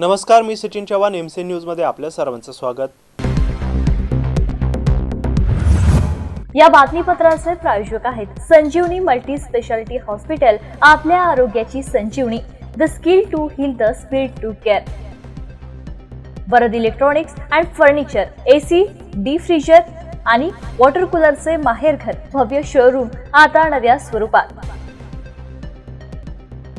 नमस्कार मी Sachin Chavan M C न्यूजमध्ये आपल्या सर्वांचं स्वागत. या बातमीपत्राचे प्रायोजक आहेत संजीवनी मल्टी स्पेशालिटी हॉस्पिटल आपल्या आरोग्याची संजीवनी. The skill to heal the speed to care Varad electronics and furniture AC D freezer आणि वॉटर कूलरचे माहेरघर भव्य शोरूम आता नव्या स्वरूपात.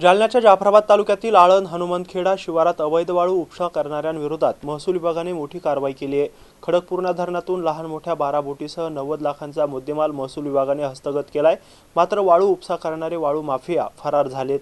जालन्याच्या जाफराबाद तालुक्यातील आळंद हनुमंतखेडा शिवारात अवैध वाळू उपसा करणाऱ्यांविरोधात महसूल विभागाने मोठी कारवाई केली आहे. खडकपूर्णा धरणातून लहान मोठ्या बारा बोटीसह नव्वद लाखांचा मुद्देमाल महसूल विभागाने हस्तगत केलाय. मात्र वाळू उपसा करणारे वाळू माफिया फरार झालेत.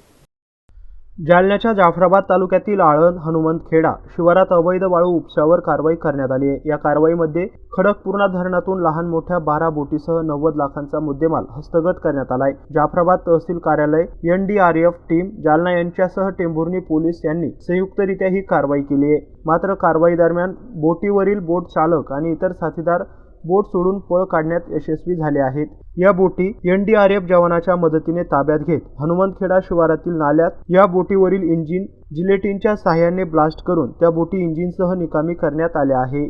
जालन्याच्या जाफराबाद तालुक्यातील आळंद हनुमंतखेडा शिवारात अवैध वाळू उपशावर कारवाई करण्यात आली आहे. या कारवाईमध्ये खडकपूर्णा धरणातून लहान मोठ्या बारा बोटीसह नव्वद लाखांचा मुद्देमाल हस्तगत करण्यात आलाय. जाफराबाद तहसील कार्यालय एनडीआरएफ टीम जालना यांच्यासह टेंभुर्णी पोलीस यांनी संयुक्तरित्या ही कारवाई केली आहे. मात्र कारवाई दरम्यान बोटीवरील बोट चालक आणि इतर साथीदार बोट सोडून पळ काढण्यात यशस्वी झाले आहेत. या बोटी एनडीआरएफ जवानाच्या मदतीने ताब्यात घेत हनुमंतखेडा शिवारातील नाल्यात या बोटीवरील इंजिन जिलेटिनच्या सहाय्याने ब्लास्ट करून त्या बोटी इंजिनसह निकामी करण्यात आल्या आहे.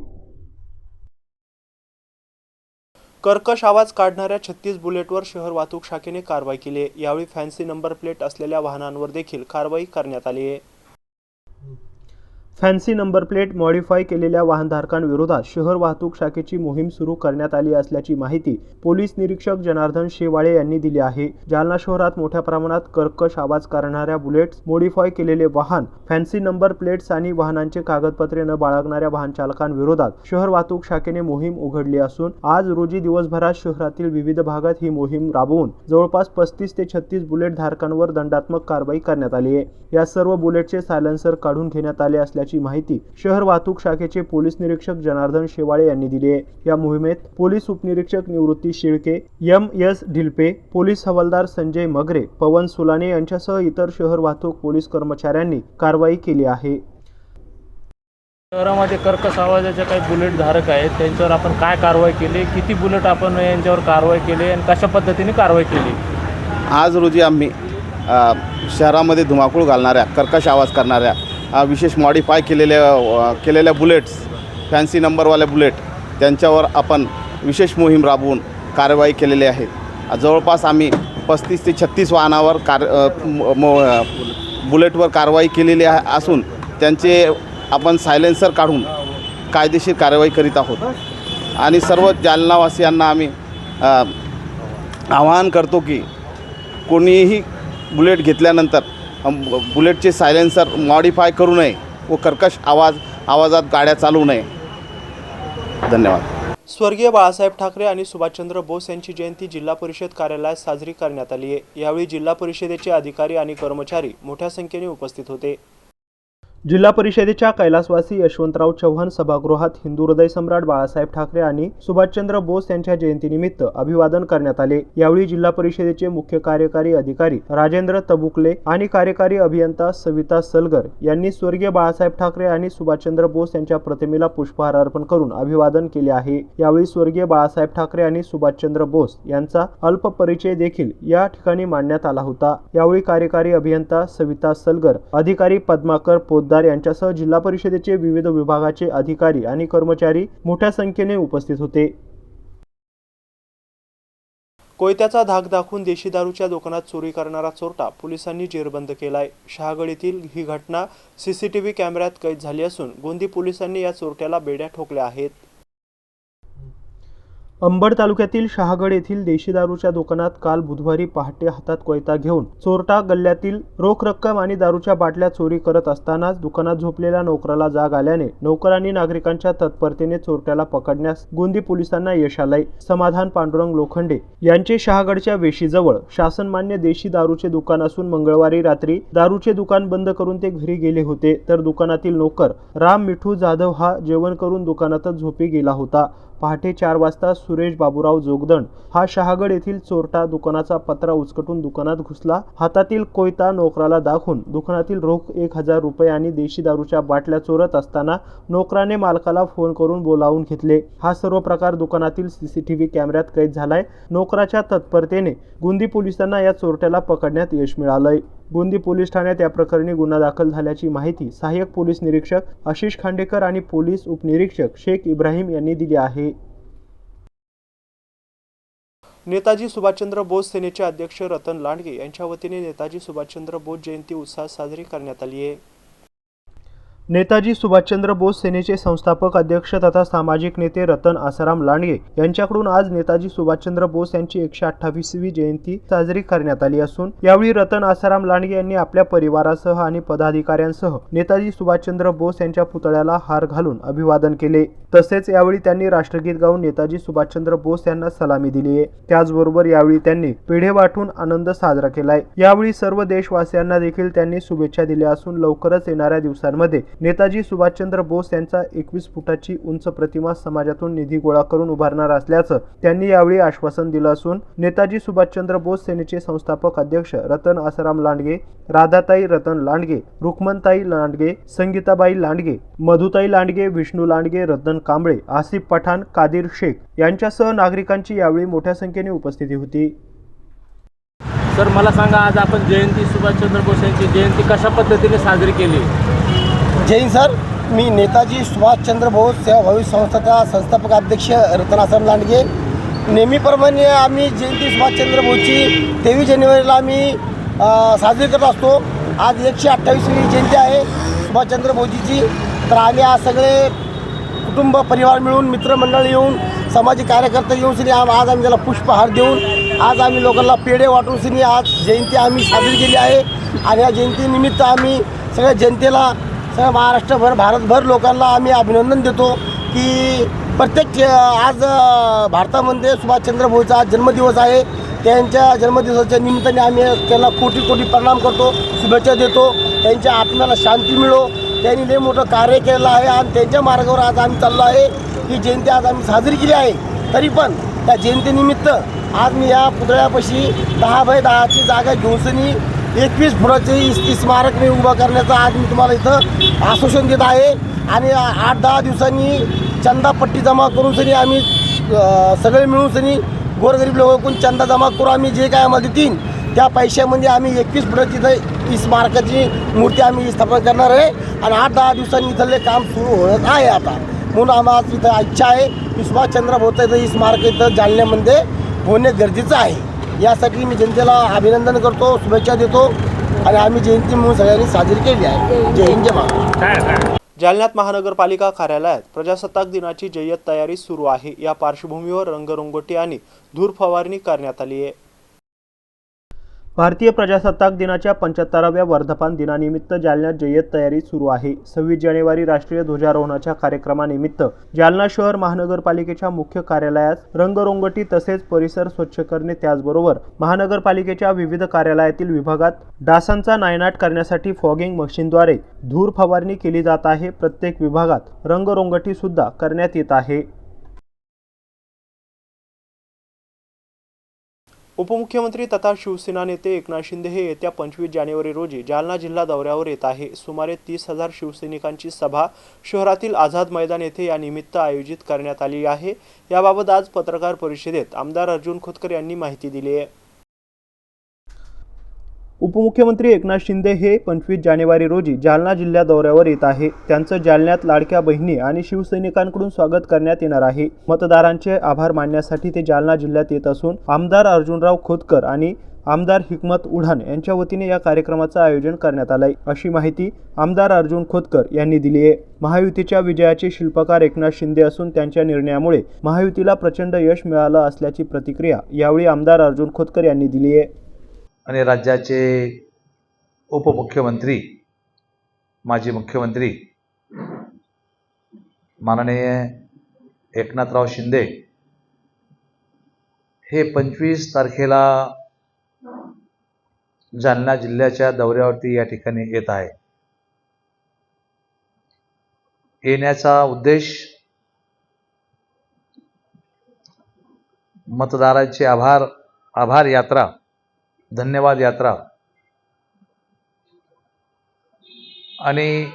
कर्कश आवाज काढणाऱ्या छत्तीस बुलेटवर शहर वाहतूक शाखेने कारवाई केली यावेळी फॅन्सी नंबर प्लेट असलेल्या वाहनांवर देखील कारवाई करण्यात आली आहे. फॅन्सी नंबर प्लेट मॉडिफाय केलेल्या वाहनधारकांविरोधात शहर वाहतूक शाखेची मोहीम सुरू करण्यात आली असल्याची माहिती पोलीस निरीक्षक जनार्दन शेवाळे यांनी दिली आहे. जालना शहरात मोठ्या प्रमाणात कर्कश आवाज करणाऱ्या बुलेट्स मॉडिफाय केलेले वाहन फॅन्सी नंबर प्लेट्स आणि वाहनांचे कागदपत्रे न बाळगणाऱ्या वाहन चालकांविरोधात शहर वाहतूक शाखेने मोहीम उघडली असून आज रोजी दिवसभरात शहरातील विविध भागात ही मोहीम राबवून जवळपास पस्तीस ते छत्तीस बुलेट धारकांवर दंडात्मक कारवाई करण्यात आली आहे. या सर्व बुलेटचे सायलेन्सर काढून घेण्यात आले असल्या माहिती शहर वाहतूक शाखेचे पोलीस निरीक्षक जनार्दन शेवाळे यांनी दिली आहे. या मोहिमेत पोलीस उपनिरीक्षक Nivrutti Shelke M S Dhilpe police हवालदार संजय मगरे पवन सुलाने यांच्यासह इतर शहर वाहतूक पोलीस कर्मचाऱ्यांनी कारवाई केली आहे. शहरामध्ये कर्कश आवाजाचे काही बुलेट धारक आहेत. त्यांच्यावर आपण काय कारवाई केली? किती बुलेट आपण यांच्यावर कारवाई केली आणि कशा पद्धतीने कारवाई केली? आज रोजी आम्ही शहरामध्ये धुमाकूळ घालणाऱ्या कर्कश आवाज करणाऱ्या विशेष मॉडिफाय केलेल्या केलेल्या बुलेट्स फॅन्सी नंबरवाल्या बुलेट त्यांच्यावर आपण विशेष मोहीम राबवून कारवाई केलेली आहे. जवळपास आम्ही पस्तीस ते छत्तीस वाहनावर कार म- बुलेटवर कारवाई केलेली आहे असून त्यांचे आपण सायलेन्सर काढून कायदेशीर कारवाई करीत आहोत. आणि सर्व जालनावासियांना आम्ही आवाहन करतो की कोणीही बुलेट घेतल्यानंतर बुलेटचे सायलेन्सर मॉडिफाय करू नये व कर्कश आवाज आवाजात गाड्या चालवू नये. धन्यवाद. स्वर्गीय बाळासाहेब ठाकरे आणि सुभाषचंद्र बोस यांची जयंती जिल्हा परिषद कार्यालयात साजरी करण्यात आली आहे. यावेळी जिल्हा परिषदेचे अधिकारी आणि कर्मचारी मोठ्या संख्येने उपस्थित होते. जिल्हा परिषदेच्या कैलासवासी यशवंतराव चव्हाण सभागृहात हिंदू हृदय सम्राट बाळासाहेब ठाकरे आणि सुभाषचंद्र बोस यांच्या जयंतीनिमित्त अभिवादन करण्यात आले. यावेळी जिल्हा परिषदेचे मुख्य कार्यकारी अधिकारी राजेंद्र तबुकले आणि कार्यकारी अभियंता सविता सलगर यांनी स्वर्गीय बाळासाहेब ठाकरे आणि सुभाषचंद्र बोस यांच्या प्रतिमेला पुष्पहार अर्पण करून अभिवादन केले आहे. यावेळी स्वर्गीय बाळासाहेब ठाकरे आणि सुभाषचंद्र बोस यांचा अल्प परिचय देखील या ठिकाणी मांडण्यात आला होता. यावेळी कार्यकारी अभियंता सविता सलगर अधिकारी पद्माकर पोद पोद्दार यांच्यासह जिल्हा परिषदेचे विविध विभागाचे अधिकारी आणि कर्मचारी मोठ्या संख्येने उपस्थित होते. कोयत्याचा धाक दाखवून देशी दारूच्या दुकानात चोरी करणारा चोरटा पोलिसांनी जेरबंद केलाय. शहागड येथील ही घटना सीसीटीव्ही कॅमेऱ्यात कैद झाली असून गोंदी पोलिसांनी या चोरट्याला बेड्या ठोकल्या आहेत. अंबड तालुक्यातील शहागड येथील देशी दारूच्या दुकानात काल बुधवारी पहाटे हातात कोयता घेऊन चोरटा गल्ल्यातील रोख रक्कम आणि दारूच्या बाटल्या चोरी करत असतानाच दुकानात झोपलेल्या नोकराला जाग आल्याने नोकरांनी नागरिकांच्या तत्परतेने चोरट्याला पकडण्यास गोंदी पोलिसांना यश आलंय. समाधान पांडुरंग लोखंडे यांचे शहागडच्या वेशीजवळ शासनमान्य देशी दारूचे दुकान असून मंगळवारी रात्री दारूचे दुकान बंद करून ते घरी गेले होते. तर दुकानातील नोकर राम मिठू जाधव हा जेवण करून दुकानातच झोपी गेला होता. पहाटे चार वाजता सुरेश बाबूराव जोगदंड हा शहागड येथील चोरटा दुकानाचा पत्रा उचकटून दुकानात घुसला. हातातील कोयता नोकराला दाखवून दुकानातील रोख एक हजार रुपये आणि देशी दारूच्या बाटल्या चोरत असताना नोकराने मालकाला फोन करून बोलावून घेतले. हा सर्व प्रकार दुकानातील सीसीटीव्ही कॅमेऱ्यात कैद झालाय. नोकराच्या तत्परतेने गुंदी पोलिसांना या चोरट्याला पकडण्यात यश मिळालंय. गोंदी पोलीस ठाण्यात या प्रकरणी गुन्हा दाखल झाल्याची माहिती सहाय्यक पोलीस निरीक्षक आशिष खांडेकर आणि पोलीस उपनिरीक्षक शेख इब्राहिम यांनी दिली आहे. नेताजी सुभाषचंद्र बोस सेनेचे अध्यक्ष रतन लांडगे यांच्या वतीने नेताजी सुभाषचंद्र बोस जयंती उत्साहात साजरी करण्यात आली आहे. नेताजी सुभाषचंद्र बोस सेनेचे संस्थापक अध्यक्ष तथा सामाजिक नेते रतन आसाराम लांडगे यांच्याकडून आज नेताजी सुभाषचंद्र बोस यांची एकशे अठ्ठावीसवी जयंती साजरी करण्यात आली असून यावेळी रतन आसाराम लांडगे यांनी आपल्या परिवारासह आणि पदाधिकाऱ्यांसह नेताजी सुभाषचंद्र बोस यांच्या पुतळ्याला हार घालून अभिवादन केले. तसेच यावेळी त्यांनी राष्ट्रगीत गाऊन नेताजी सुभाषचंद्र बोस यांना सलामी दिली आहे. त्याचबरोबर यावेळी त्यांनी पिढे वाटून आनंद साजरा केलाय. यावेळी सर्व देशवासियांना देखील त्यांनी शुभेच्छा दिल्या असून लवकरच येणाऱ्या दिवसांमध्ये नेताजी सुभाषचंद्र बोस यांचा एकवीस फुटाची उंच प्रतिमा समाजातून निधी गोळा करून उभारणार असल्याचं त्यांनी यावेळी आश्वासन दिलं असून नेताजी सुभाषचंद्र बोस सेनेचे संस्थापक अध्यक्ष रतन आसाराम लांडगे राधाताई रतन लांडगे रुक्मनताई लांडगे संगीताबाई लांडगे मधुताई लांडगे विष्णू लांडगे रतन कांबळे आसिफ पठाण कादिर शेख यांच्यासह नागरिकांची यावेळी मोठ्या संख्येने उपस्थिती होती. सर मला सांगा आज आपण जयंती सुभाषचंद्र बोस यांची जयंती कशा पद्धतीने साजरी केली? जय सर. मी नेताजी सुभाषचंद्र बोस सेवा भविष्य संस्थाचा संस्थापक अध्यक्ष रतनासम लांडगे. नेहमीप्रमाणे आम्ही जयंती सुभाषचंद्र बोसची तेवीस जानेवारीला आम्ही साजरी करत असतो. आज एकशे अठ्ठावीसवी जयंती आहे सुभाषचंद्र बोसजीची. तर आम्ही आज सगळे कुटुंब परिवार मिळून मित्रमंडळ येऊन सामाजिक कार्यकर्ते येऊन सिनी आम आज आम्ही त्याला पुष्पहार देऊन आज आम्ही लोकांना पेढे वाटून सिनी आज जयंती आम्ही साजरी केली आहे. आणि या जयंतीनिमित्त आम्ही सगळ्या जनतेला सगळ्या महाराष्ट्रभर भारतभर लोकांना आम्ही अभिनंदन देतो की प्रत्येक आज भारतामध्ये सुभाषचंद्र बोसचा आज जन्मदिवस आहे. त्यांच्या जन्मदिवसाच्या निमित्ताने आम्ही त्यांना कोटी कोटी प्रणाम करतो शुभेच्छा देतो. त्यांच्या आत्म्याला शांती मिळो. त्यांनी लय मोठं कार्य केलेलं आहे आणि त्यांच्या मार्गावर आज आम्ही चाललो आहे. ही जयंती आज आम्ही साजरी केली आहे. तरी पण त्या जयंतीनिमित्त आज मी या पुतळ्यापाशी दहा बाय दहाची जागा घेऊनसनी एकवीस फुटाचे स्मारक मी उभं करण्याचा आज मी तुम्हाला इथं आश्वासन देत आहे. आणि आठ दहा दिवसांनी चंदापट्टी जमा करून सनी आम्ही सगळे मिळून सनी गोरगरीब लोकांकडून चंदा जमा करून आम्ही जे काय आम्हाला देतील त्या पैशामध्ये आम्ही एकवीस फुटाची तिथं ही स्मारकाची मूर्ती आम्ही स्थापना करणार आहे. आणि आठ दहा दिवसांनी इथले काम सुरू होत आहे आता. म्हणून आम्हाला इथं इच्छा आहे की सुभाषचंद्र बोसचं इथं ही स्मारक इथं जालन्यामध्ये होणे गरजेचं आहे. यासाठी मी जनतेला अभिनंदन करतो शुभेच्छा देतो. आणि आम्ही जयंती म्हणून सगळ्यांनी साजरी केली आहे. जय हिंद जय महाराष्ट्र. जालन्यात महानगरपालिका कार्यालयात प्रजासत्ताक दिनाची जय्यत तयारी सुरू आहे. या पार्श्वभूमीवर रंगरंगोटी आणि धूर फवारणी करण्यात आली आहे. भारतीय प्रजासत्ताक दिनाच्या पंच्याहत्तराव्या वर्धापन दिनानिमित्त जालन्यात जय्यत तयारी सुरू आहे. सव्वीस जानेवारी राष्ट्रीय ध्वजारोहणाच्या कार्यक्रमानिमित्त जालना शहर महानगरपालिकेच्या मुख्य कार्यालयात रंगरोंगटी तसेच परिसर स्वच्छ करणे त्याचबरोबर महानगरपालिकेच्या विविध कार्यालयातील विभागात डासांचा नायनाट करण्यासाठी फॉगिंग मशीनद्वारे धूर फवारणी केली जात आहे. प्रत्येक विभागात रंगरोंगटी सुद्धा करण्यात येत आहे. उपमुख्यमंत्री तथा शिवसेना नेते एकनाथ शिंदे हे येत्या पंचवीस जानेवारी रोजी जालना जिल्हा दौऱ्यावर येत आहे. सुमारे तीस हजार शिवसैनिकांची सभा शहरातील आझाद मैदान येथे या निमित्त आयोजित करण्यात आली आहे. याबाबत आज पत्रकार परिषदेत आमदार अर्जुन खोतकर यांनी माहिती दिली आहे. उपमुख्यमंत्री एकनाथ शिंदे हे पंचवीस जानेवारी रोजी जालना जिल्ह्या दौऱ्यावर येत आहे. त्यांचं जालन्यात लाडक्या बहिणी आणि शिवसैनिकांकडून स्वागत करण्यात येणार आहे. मतदारांचे आभार मानण्यासाठी ते जालना जिल्ह्यात येत असून आमदार अर्जुनराव खोतकर आणि आमदार हिकमत उढान यांच्या वतीने या कार्यक्रमाचं आयोजन करण्यात आलंय. अशी माहिती आमदार अर्जुन खोतकर यांनी दिली आहे. महायुतीच्या विजयाचे शिल्पकार एकनाथ शिंदे असून त्यांच्या निर्णयामुळे महायुतीला प्रचंड यश मिळालं असल्याची प्रतिक्रिया यावेळी आमदार अर्जुन खोतकर यांनी दिली आहे. आणि राज्याचे उपमुख्यमंत्री माजी मुख्यमंत्री माननीय एकनाथराव शिंदे हे पंचवीस तारखेला जालना जिल्ह्याच्या दौऱ्यावरती या ठिकाणी येत आहे. येण्याचा उद्देश मतदारांचे आभार आभार यात्रा धन्यवाद यात्रा. आणि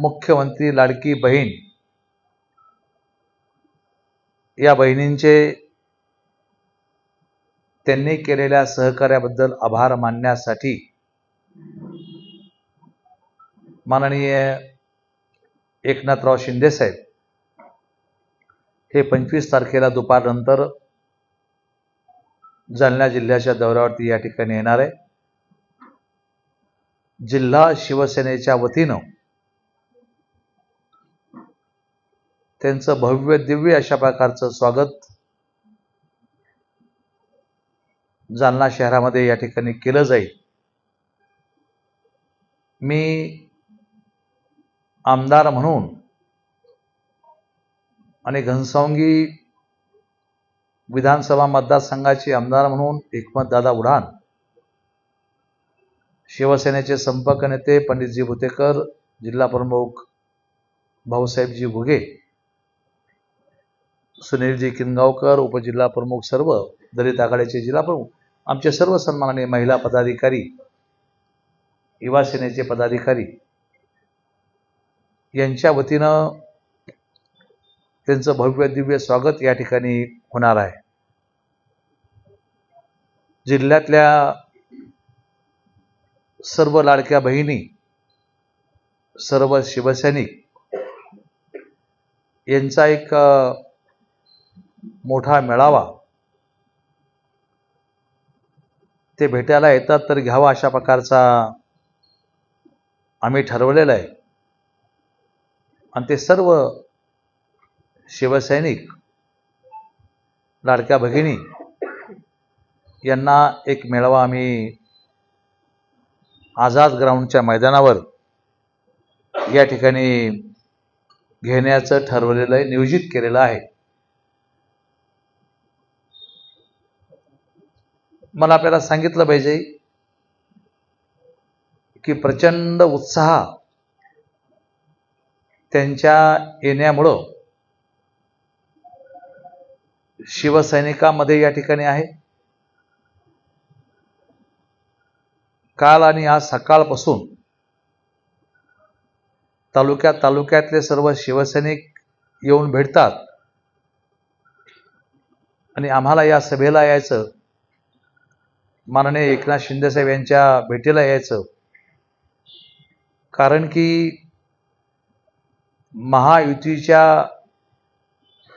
मुख्यमंत्री लाडकी बहीण या बहिणींचे त्यांनी केलेल्या सहकार्याबद्दल आभार मानण्यासाठी माननीय एकनाथराव शिंदेसाहेब हे पंचवीस तारखेला दुपारनंतर जालना जिल्ह्याच्या दौऱ्यावरती या ठिकाणी येणार आहे. जिल्हा शिवसेनेच्या वतीनं त्यांचं भव्य दिव्य अशा प्रकारचं स्वागत जालना शहरामध्ये या ठिकाणी केलं जाईल. मी आमदार म्हणून आणि घनसावंगी विधानसभा मतदारसंघाचे आमदार म्हणून एकमतदादा उडान शिवसेनेचे संपर्क नेते पंडितजी भुतेकर जिल्हा प्रमुख भाऊसाहेबजी घुगे सुनीलजी किनगावकर उपजिल्हा प्रमुख सर्व दलित आघाडीचे जिल्हा प्रमुख आमचे सर्व सन्माननीय महिला पदाधिकारी युवा सेनेचे पदाधिकारी यांच्या वतीनं त्यांचं भव्य दिव्य स्वागत या ठिकाणी होणार आहे. जिल्ह्यातल्या सर्व लाडक्या बहिणी सर्व शिवसैनिक यांचा एक मोठा मेळावा ते भेटायला येतात तर घ्यावा अशा प्रकारचा आम्ही ठरवलेला आहे. आणि ते सर्व शिवसैनिक लाडक्या भगिनी यांना एक मेळावा आम्ही आझाद ग्राउंडच्या मैदानावर या ठिकाणी घेण्याचं ठरवलेलं आहे नियोजित केलेलं आहे. मला आपल्याला सांगितलं पाहिजे की प्रचंड उत्साह त्यांच्या येण्यामुळं शिवसैनिकामध्ये या ठिकाणी आहे. काल आणि आज सकाळपासून तालुक्यात तालुक्यातले सर्व शिवसैनिक येऊन भेटतात. आणि आम्हाला या सभेला यायचं माननीय एकनाथ शिंदेसाहेब यांच्या भेटीला यायचं. कारण की महायुतीच्या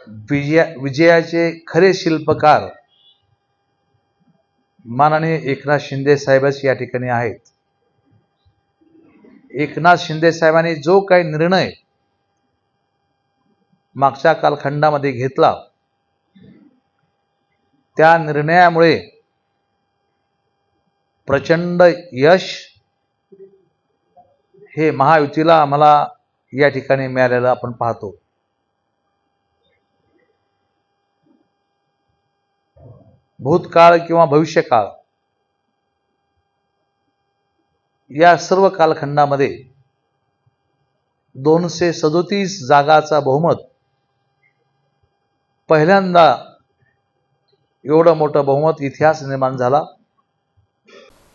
विजया विजयाचे खरे शिल्पकार माननीय एकनाथ शिंदे साहेबच या ठिकाणी आहेत. एकनाथ शिंदे साहेबांनी जो काही निर्णय मागच्या कालखंडामध्ये घेतला त्या निर्णयामुळे प्रचंड यश हे महायुतीला आम्हाला या ठिकाणी मिळालेलं आपण पाहतो. भूतकाळ किंवा भविष्यकाळ. या सर्व कालखंडामध्ये दोनशे सदोतीस जागाचा बहुमत पहिल्यांदा एवढं मोठं बहुमत इतिहास निर्माण झाला.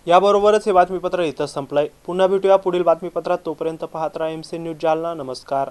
याबरोबरच हे बातमीपत्र इथं संपलंय. पुन्हा भेटूया पुढील बातमीपत्रात. तोपर्यंत पाहत राहा एम सी न्यूज जालना. नमस्कार.